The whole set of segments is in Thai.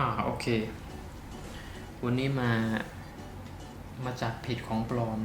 อ่าโอเค วันนี้มา มาจากผิดของปลอม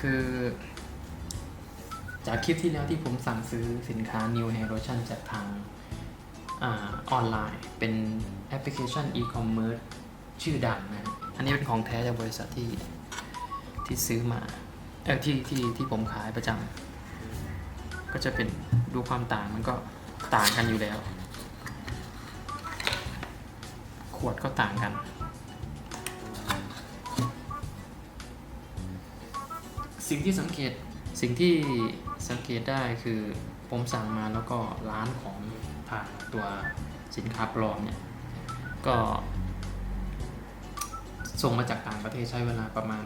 คือ จากคลิปที่แล้วที่ผมสั่งซื้อสินค้า New Hair Lotion จากทางอาออนไลน์ เป็นแอปพลิเคชัน e-commerce ชื่อดังนะฮะอันนี้เป็นของแท้จากบริษัทที่ที่ซื้อมา เออที่ที่ที่ผมขายประจำก็จะเป็นดูความต่างมันก็ต่างกันอยู่แล้ว ขวดก็ต่างกัน สิ่งที่สังเกตสิ่งที่สังเกตได้คือผมสั่งมาแล้วก็ร้านของทางตัวสินค้าปลอมเนี่ย ก็ ส่งมาจากต่างประเทศใช้เวลาประมาณ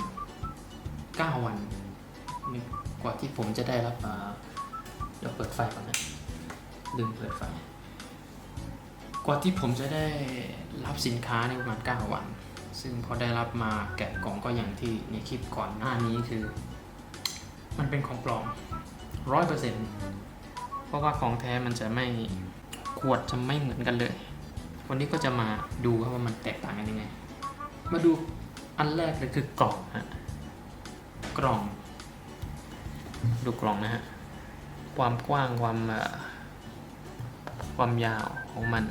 9 วันกว่าที่ผมจะได้รับมาเดี๋ยวเปิดไฟก่อนนะลืมเปิดไฟ กว่าที่ผมจะได้รับสินค้าในประมาณ 9 วัน ซึ่งพอได้รับมาแกะกล่องก็อย่างที่ในคลิปก่อนหน้านี้คือ มันเป็นของปลอมร้อยเปอร์เซ็นต์เพราะว่าของแท้มันจะไม่ขวดจะไม่เหมือนกันเลย วันนี้ก็จะมาดูว่ามันแตกต่างกันยังไง มาดูอันแรกเลยคือกล่องฮะกล่อง ดูกล่องนะฮะ ความกว้างความความยาวของมัน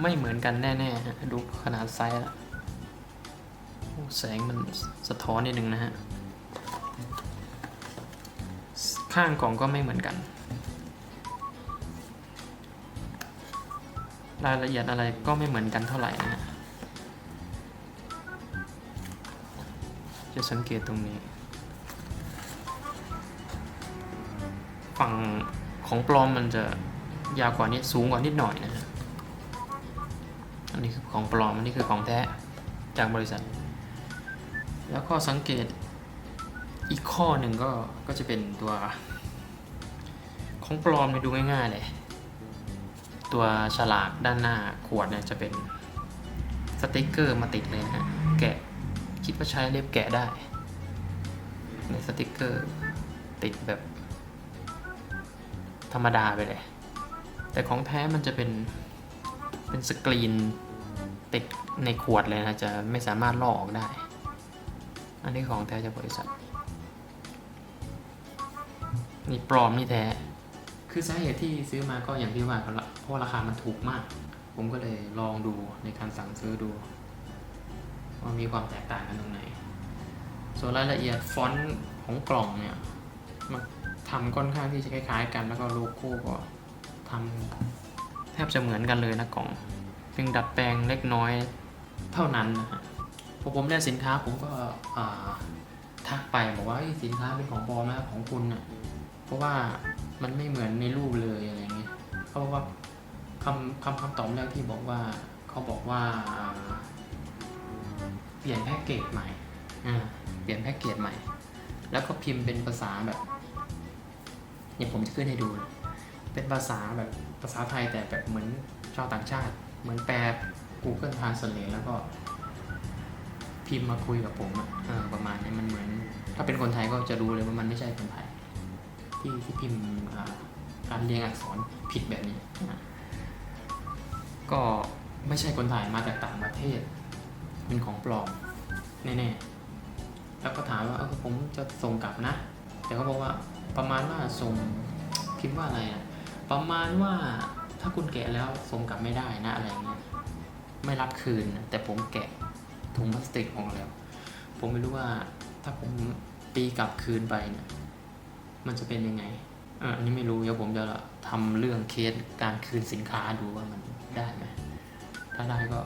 ไม่เหมือนกันแน่ๆฮะดูขนาดไซส์ละแสงมันสะท้อนนิดนึงนะฮะ ข้างกล่องก็ไม่เหมือนกัน รายละเอียดอะไรก็ไม่เหมือนกันเท่าไหร่นะฮะ จะสังเกตตรงนี้ ฝั่งของปลอมมันจะยาวกว่านี้สูงกว่านิดหน่อยนะ อันนี้คือของปลอม อันนี้คือของแท้จากบริษัท แล้วก็สังเกตอีกข้อหนึ่งก็ก็จะเป็นตัว ของปลอมเนี่ยดูง่ายๆเลย ตัวฉลากด้านหน้าขวดเนี่ยจะเป็นสติกเกอร์มาติดเลยนะฮะแกะคิดว่าใช้เล็บแกะได้ ในสติกเกอร์ติดแบบ ธรรมดาไปเลย แต่ของแท้มันจะเป็นเป็นสกรีน ติดในขวดเลยนะ จะไม่สามารถลอกออกได้ อันนี้ของแท้จากบริษัท นี่ปลอมนี่แท้ คือสาเหตุที่ซื้อมาก็อย่างที่ว่าเพราะราคามันถูกมาก ผมก็เลยลองดูในการสั่งซื้อดูว่ามีความแตกต่างกันตรงไหน ส่วนรายละเอียดฟอนต์ของกล่องเนี่ยมันทำค่อนข้างที่จะคล้ายๆ กันแล้วก็โลโก้ก็ทำแทบจะเหมือนกันเลยนะกล่อง พียงดัดแปลงเล็กน้อยเท่านั้นนะฮะพอผมได้สินค้าผมก็ทักไปบอกว่าสินค้าเป็นของปลอมนะของคุณนะเพราะว่ามันไม่เหมือนในรูปเลยอะไรเงี้ยเขาบอกว่าคำคำคำตอบแรกที่บอกว่าเขาบอกว่าเปลี่ยนแพ็กเกจใหม่อ่าเปลี่ยนแพ็กเกจใหม่ แล้วก็พิมพ์เป็นภาษาแบบเนี่ยผมจะขึ้นให้ดู เป็นภาษาแบบภาษาไทยแต่แบบเหมือนชาวต่างชาติ เหมือนแปล Google Translate แล้วก็พิมพ์มาคุยกับผมอะอ่าประมาณนี้มันเหมือน ถ้าเป็นคนไทยก็จะรู้เลยว่ามันไม่ใช่คนไทย ที่ที่พิมพ์การเรียงอักษรผิดแบบนี้นะก็ไม่ใช่คนไทยมาจากต่างประเทศ เป็นของปลอมแน่ๆแล้วก็ถามว่าเออผมจะส่งกลับนะ แต่เขาบอกว่าประมาณว่าส่งพิมพ์ว่าอะไรอะประมาณว่า ถ้าคุณแกะแล้วส่งกลับไม่ได้นะอะไรเงี้ยไม่รับคืนนะแต่ผมแกะถุงพลาสติกออกแล้ว ผมไม่รู้ว่าถ้าผมตีกลับคืนไปเนี่ยมันจะเป็นยังไงอันนี้ไม่รู้เดี๋ยวผมจะทำเรื่องเคสการคืนสินค้าดูว่ามันได้ไหมถ้าได้ก็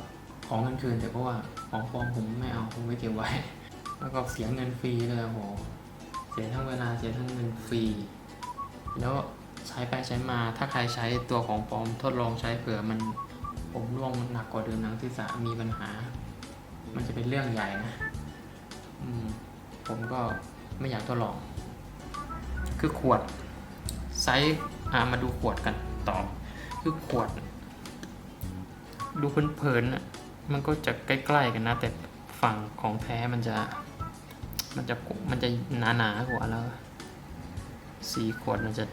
ของเงินคืนแต่เพราะว่าของปลอมผมไม่เอาผมไม่เก็บไว้ แล้วก็เสียเงินฟรีเลยโอ้โหเสียทั้งเวลาเสียทั้งเงินฟรี แล้ว ใช้ไปใช้มาถ้าใครใช้ตัวของปลอมทดลองใช้เผื่อมันผมร่วงมันหนักกว่าเดิมนังที่สามีปัญหา มันจะเป็นเรื่องใหญ่นะอืมผมก็ไม่อยากทดลอง คือขวดไซส์อ่ามาดูขวดกันต่อ คือขวด ดูเพลินๆน่ะมันก็จะใกล้ๆกันนะ แต่ฝั่งของแท้มันจะ มันจะมันจะหนาๆกว่าแล้ว สีขวดมันจะ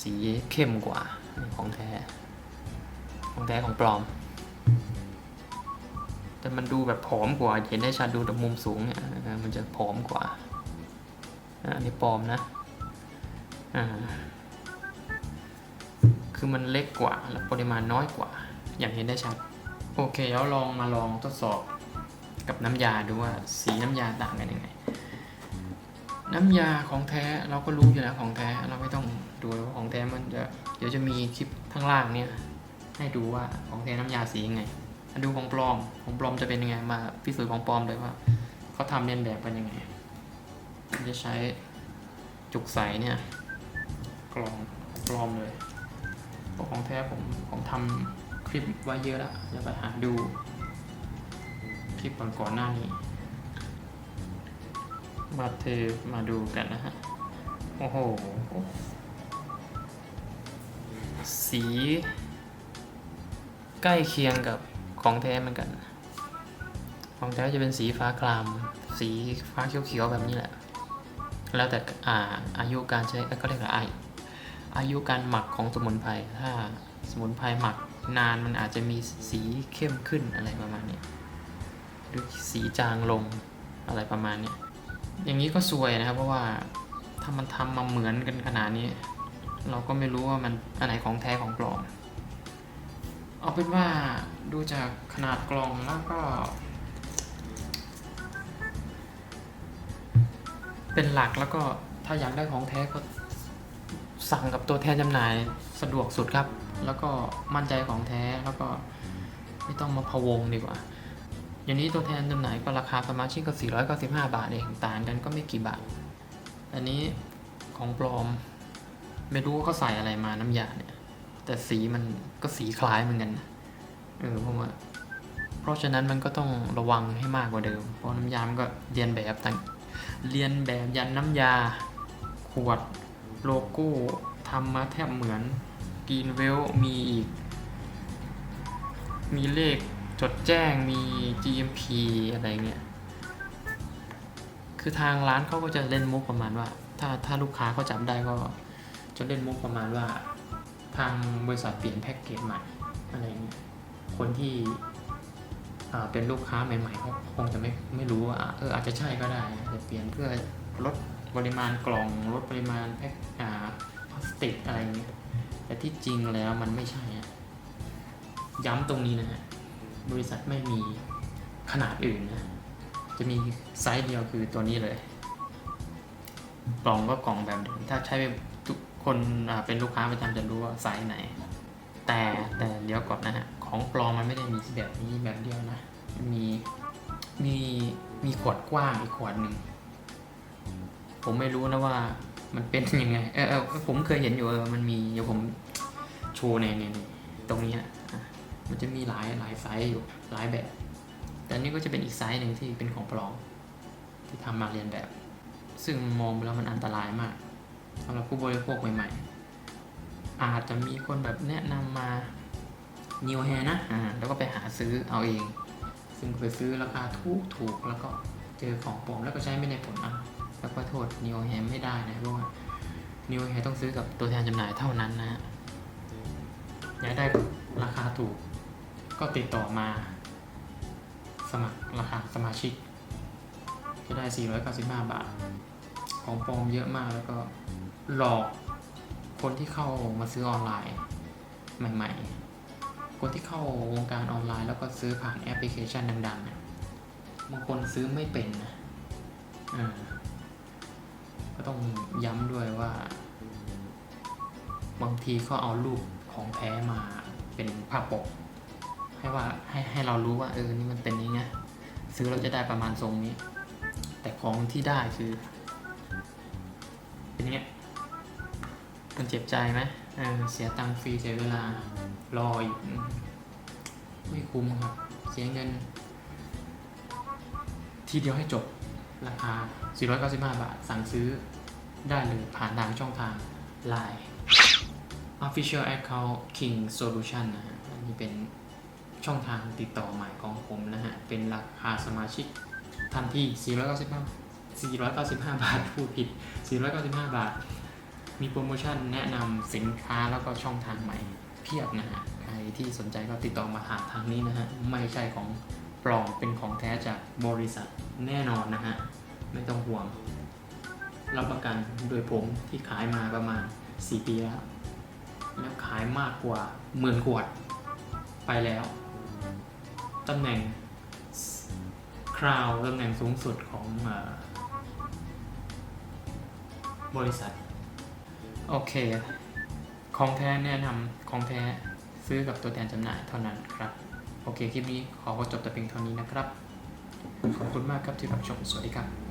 สีเข้มกว่าของแท้ ของแท้ของปลอม แต่มันดูแบบผอมกว่า เห็นได้ชัดดูจากมุมสูงเนี่ยมันจะผอมกว่าอันนี้ปลอมนะอ่าคือมันเล็กกว่าแล้วปริมาณน้อยกว่า อย่างเห็นได้ชัด โอเคแล้วลองมาลองทดสอบกับน้ำยาดูว่าสีน้ำยาต่างกันยังไง น้ำยาของแท้เราก็รู้อยู่แล้วของแท้เราไม่ต้องดูว่าของแท้มันจะเดี๋ยวจะมีคลิปข้างล่างเนี่ยให้ดูว่าของแท้น้ำยาสียังไงมาดูของปลอมของปลอมจะเป็นยังไงมาพิสูจน์ของปลอมเลยว่าเขาทำเลียนแบบกันยังไงจะใช้จุกใสเนี่ยกรองปลอมเลยเพราะของแท้ผมผมทำคลิปไว้เยอะแล้วอย่าไปหาดูคลิปก่อนๆหน้านี้ มาเทมาดูกันนะฮะ โอ้โห สี ใกล้เคียงกับของแท้เหมือนกัน ของแท้จะเป็นสีฟ้าคราม สีฟ้าเขียวๆแบบนี้แหละ แล้วแต่อ่าอายุการใช้ก็เรียกว่าออายุการหมักของสมุนไพร ถ้าสมุนไพรหมักนานมันอาจจะมีสีเข้มขึ้นอะไรประมาณนี้ หรือสีจางลงอะไรประมาณนี้ อย่างนี้ก็ซวยนะครับ เพราะว่าถ้ามันทำมาเหมือนกันขนาดนี้ เราก็ไม่รู้ว่ามันอันไหนของแท้ของปลอม เอาเป็นว่าดูจากขนาดกล่องแล้วก็ เป็นหลักแล้วก็ถ้าอยากได้ของแท้ก็สั่งกับตัวแทนจำหน่ายสะดวกสุดครับ แล้วก็มั่นใจของแท้แล้วก็ไม่ต้องมาพะวงดีกว่า อย่างนี้ตัวแทนจำหน่ายก็ราคาประมาณชิ้นก็ 495 บาทเองต่างกันก็ไม่กี่บาท อันนี้ของปลอม ไม่รู้ว่าเขาใส่อะไรมาน้ำยาเนี่ย แต่สีมันก็สีคล้ายเหมือนกันเออผมว่าเพราะฉะนั้นมันก็ต้องระวังให้มากกว่าเดิม เพราะน้ำยามันก็เรียนแบบต่างเรียนแบบยันน้ำยา ขวดโลโก้ทำมาแทบเหมือนกีนเวลมีอีก มีเลข จดแจ้งมี GMP อะไรเงี้ย คือทางร้านเขาก็จะเล่นมุกประมาณว่า ถ้าถ้าลูกค้าเขาจับได้ก็จะเล่นมุกประมาณว่า ทางบริษัทเปลี่ยนแพ็กเกจใหม่อะไรเงี้ย คนที่เป็นลูกค้าใหม่ๆเขาคงจะไม่ไม่รู้ว่าเอออาจจะใช่ก็ได้อาจจะเปลี่ยนเพื่อลดปริมาณกล่องลดปริมาณแพ็คอ่าพลาสติกอะไรเงี้ยแต่ที่จริงแล้วมันไม่ใช่ ย้ำตรงนี้นะฮะ บริษัทไม่มีขนาดอื่นนะ จะมีไซส์เดียวคือตัวนี้เลย กล่องก็กล่องแบบเดิมถ้าใช้ทุกคนเป็นลูกค้าประจำจะรู้ว่าไซส์ไหน แต่แต่เดี๋ยวก่อนนะฮะของปลอมมันไม่ได้มีแบบนี้แบบเดียวนะ มีมีมีขวดกว้างอีกขวดหนึ่งผมไม่รู้นะว่ามันเป็นยังไง เออเออผมเคยเห็นอยู่เออมันมีเดี๋ยวผมโชว์ในในตรงนี้นะ มันจะมีหลายหลายไซส์อยู่หลายแบบ แต่อันนี่ก็จะเป็นอีกไซส์หนึ่งที่เป็นของปลอมที่ทำมาเรียนแบบ ซึ่งมองไปแล้วมันอันตรายมากสำหรับผู้บริโภคใหม่ ๆ อาจจะมีคนแบบแนะนำมานิวแฮนะอ่าแล้วก็ไปหาซื้อเอาเอง ซึ่งไปซื้อราคาถูกถูกแล้วก็เจอของปลอมแล้วก็ใช้ไม่ได้ผลอะแล้วก็โทษนิวแฮไม่ได้นะเพราะว่านิวแฮต้องซื้อกับตัวแทนจำหน่ายเท่านั้นนะฮะอยากได้ราคาถูก ก็ติดต่อมา สมัครราคาสมาชิก จะได้ 495 บาท ของปลอมเยอะมากแล้วก็หลอกคนที่เข้ามาซื้อออนไลน์ใหม่ ๆ คนที่เข้าวงการออนไลน์ แล้วก็ซื้อผ่านแอปพลิเคชันดังๆบางคนซื้อไม่เป็นนะก็ต้องย้ำด้วยว่า บางทีเขาเอารูปของแท้มาเป็นภาพปก ให้ว่าให้ให้เรารู้ว่าเออนี่มันเป็นนี้ไงซื้อเราจะได้ประมาณทรงนี้ แต่ของที่ได้คือ เป็นอย่างเงี้ยมันเจ็บใจไหมเออเสียตังค์ฟรีเสียเวลารออีกไม่คุ้มครับ เสียเงิน ทีเดียวให้จบราคา 495 บาท สั่งซื้อได้เลยผ่านทางช่องทาง Line Official Account King Solution นะฮะอันนี้เป็น ช่องทางติดต่อใหม่ของผมนะฮะ เป็นราคาสมาชิกทันที495 495 บาทพูดผิด 495 บาท มีโปรโมชั่นแนะนำสินค้าแล้วก็ช่องทางใหม่เพียบนะฮะ ใครที่สนใจก็ติดต่อมาหาทางนี้นะฮะ ไม่ใช่ของปลอม เป็นของแท้จากบริษัทแน่นอนนะฮะ ไม่ต้องห่วง รับประกันโดยผมที่ขายมาประมาณ 4 ปีแล้ว แล้วขายมากกว่าหมื่นขวดไปแล้ว ตำแหน่งคราวตำแหน่งสูงสุดของอบริษัท โอเค ของแท้แนะนำของแท้ซื้อกับตัวแทนจำหน่ายเท่านั้นครับ โอเค คลิปนี้ขอจบแต่เพียงเท่านี้นะครับ ขอบคุณมากครับที่รับชม สวัสดีครับ